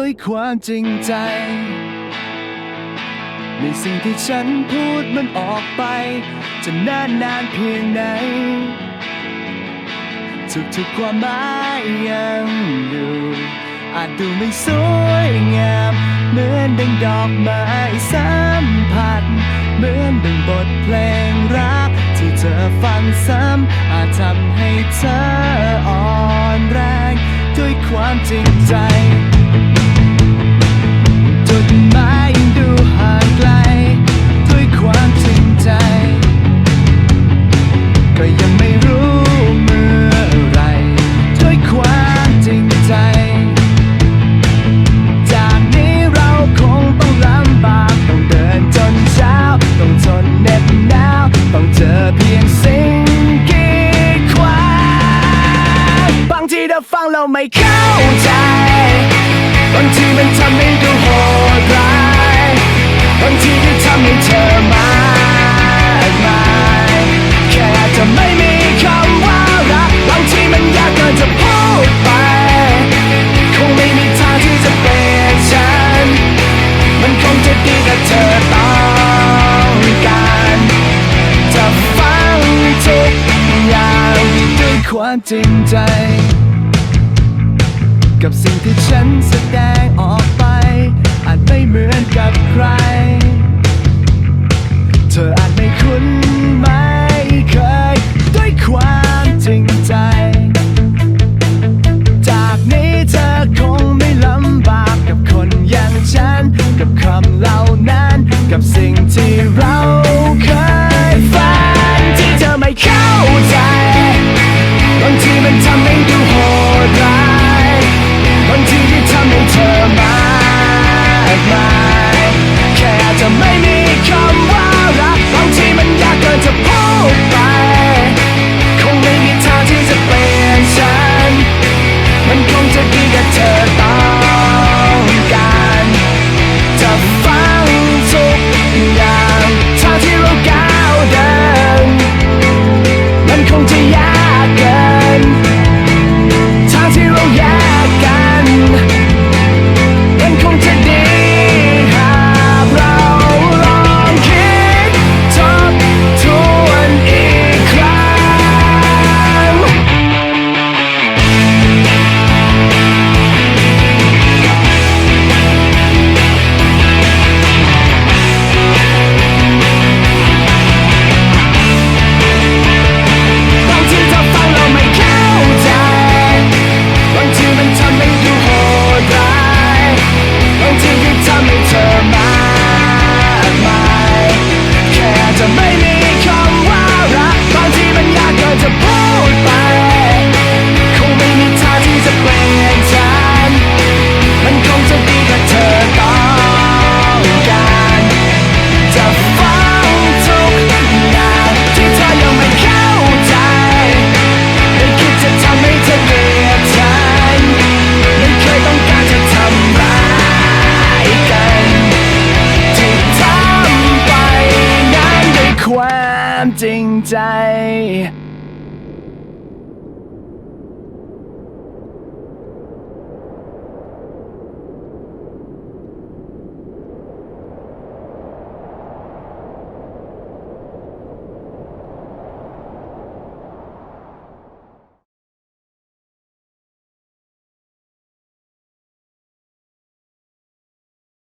ด้วยความจริงใจ ในสิ่งที่ฉันพูดมันออกไป จะนานนานเพียงไหนทุกๆความหมายยังอยู่อาจดูไม่สวยงาม เหมือนดังดอกไม้สัมผัส เหมือนดังบทเพลงรัก ที่เธอฟังซ้ำอาจทำให้เธออ่อนแรง ใจบางทีมันทำให้ดูโหดร้ายบางทีก็ทำให้เธอมากมายแค่จะไม่มีคำว่ารักบางทีมันยากเกินจะพูดไป คงไม่มีทางที่จะเปลี่ยนฉัน มันคงจะดีถ้าเธอต้องการจะฟังทุกอย่างด้วยความจริงใจ กับสิ่งที่ฉันแสดงออกไป อาจไม่เหมือน ใจ